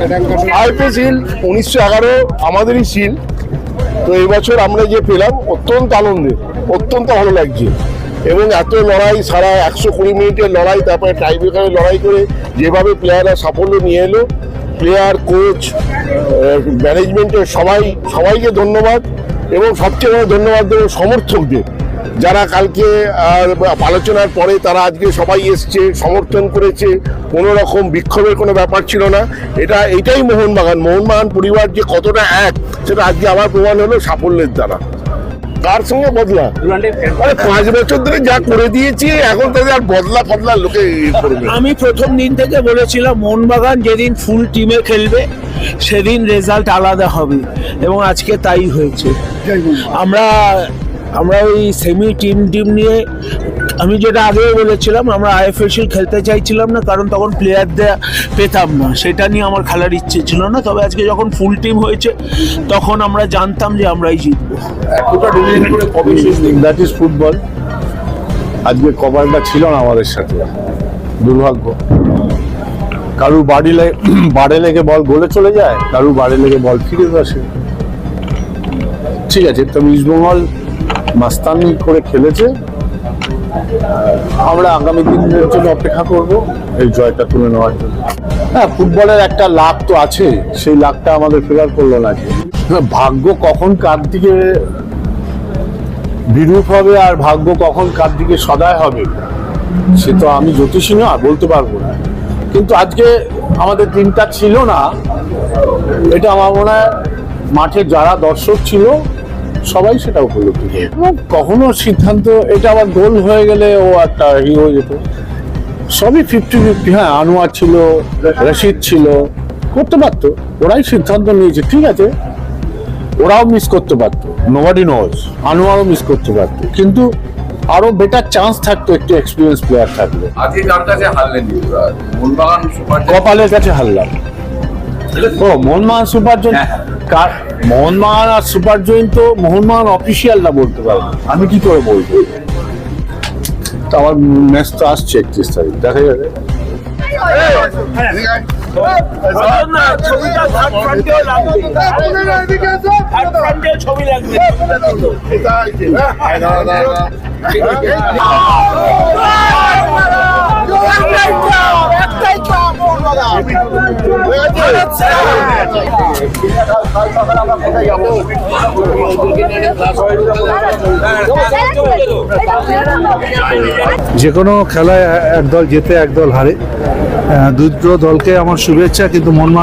IP seal উনিশশো এগারো, আমাদেরই সিল তো এই বছর আমরা যে পেলাম অত্যন্ত আনন্দের অত্যন্ত ভালো লাগছে। এবং এত লড়াই সারা একশো কুড়ি মিনিটের লড়াই, তারপরে টাইব্রেকারে লড়াই করে যেভাবে প্লেয়াররা সাফল্য নিয়ে এলো প্লেয়ার কোচ ম্যানেজমেন্টের সবাই, সবাইকে ধন্যবাদ এবং সবচেয়ে বড় ধন্যবাদ দেবো সমর্থকদের। যারা কালকে আলোচনার পরে তারা আজকে সবাই এসছে সমর্থন করেছে কোনো রকম বিক্ষোভের কোনো ব্যাপার ছিল না। এটা এটাই মোহনবাগান। মোহনবাগান পরিবার যে কতটা এক সেটা আজকে আমার প্রমাণ হলো সাফল্যের দ্বারা। কার সঙ্গে বদলা? আরে পাঁচ বছর ধরে যা করে দিয়েছি এখন তাদের আর বদলা ফদলা লোকে আমি প্রথম দিন থেকে বলেছিলাম মোহনবাগান যেদিন ফুল টিমে খেলবে সেদিন রেজাল্ট আলাদা হবে। এবং আজকে তাই হয়েছে। আমরা আমরা ওই সেমি টিম টিম নিয়ে আমি যেটা আগেও বলেছিলাম আমরা আইএফএসএল খেলতে চাইছিলাম না কারণ তখন প্লেয়ারদের পেতাম না। সেটা নিয়ে আমার খেলার ইচ্ছে ছিল না তবে আজকে যখন ফুল টিম হয়েছে তখন আমরা জানতাম যে আমরাই জিতবো। দ্যাট ইজ ফুটবল আজকে কভারটা ছিল না আমাদের সাথে। দুর্ভাগ্য। কারুর বাড়ি লেগে বাড়ে লেগে বল গোলে চলে যায় কারুর বাড়ি লেগে বল ফিরে আসে। ঠিক আছে তো ইস্টবেঙ্গল মাস্তানি করে খেলেছে। আমরা আগামী দিনের জন্য অপেক্ষা করব এই জয়টা তুলে নেওয়ার জন্য। হ্যাঁ ফুটবলের একটা লাভ তো আছে, সেই লাভটা আমাদের ফেরার করল না ভাগ্য কখন কার দিকে বিরূপ হবে আর ভাগ্য কখন কার দিকে সদায় হবে, সে তো আমি জ্যোতিষী না, বলতে পারব না। কিন্তু আজকে আমাদের টিমটা ছিল না, এটা আমার মনে হয় মাঠে যারা দর্শক ছিল সবাই সেটা উপলব্ধি করে। কখনো সিদ্ধান্ত এটা আবার গোল হয়ে গেলে ও একটা ই হয়ে যেত। সবই ফিফটি ফিফটি হ্যাঁ আনোয়ার ছিল রশিদ ছিল করতে পারতো। ওরাই সিদ্ধান্ত নিয়েছে ঠিক আছে। ওরাও মিস করতে পারতো। নোবডি নোজ আনোয়ারও মিস করতে পারতো। কিন্তু আরও বেটার চান্স থাকতো একটু এক্সপিরিয়েন্স প্লেয়ার থাকলে। আজকে কার কাছে হারলেন? কপালের কাছে হারলাম। ও মোহনবাগান সুপার জয়েন্ট হ্যাঁ, কার মোহনবাগান আর সুপার জয়েন্ট তো মোহনবাগান অফিসিয়াল না বলতে পারব আমি কি করে বলব? তো আমার ম্যাচ তো আসছে একত্রিশ তারিখ দেখা যাবে। ফ্রন্টেও লাগবে। ছবি লাগবে যে কোনো খেলায় একদল জেতে একদল হারে। দুটো দলকে আমার শুভেচ্ছা কিন্তু মনমা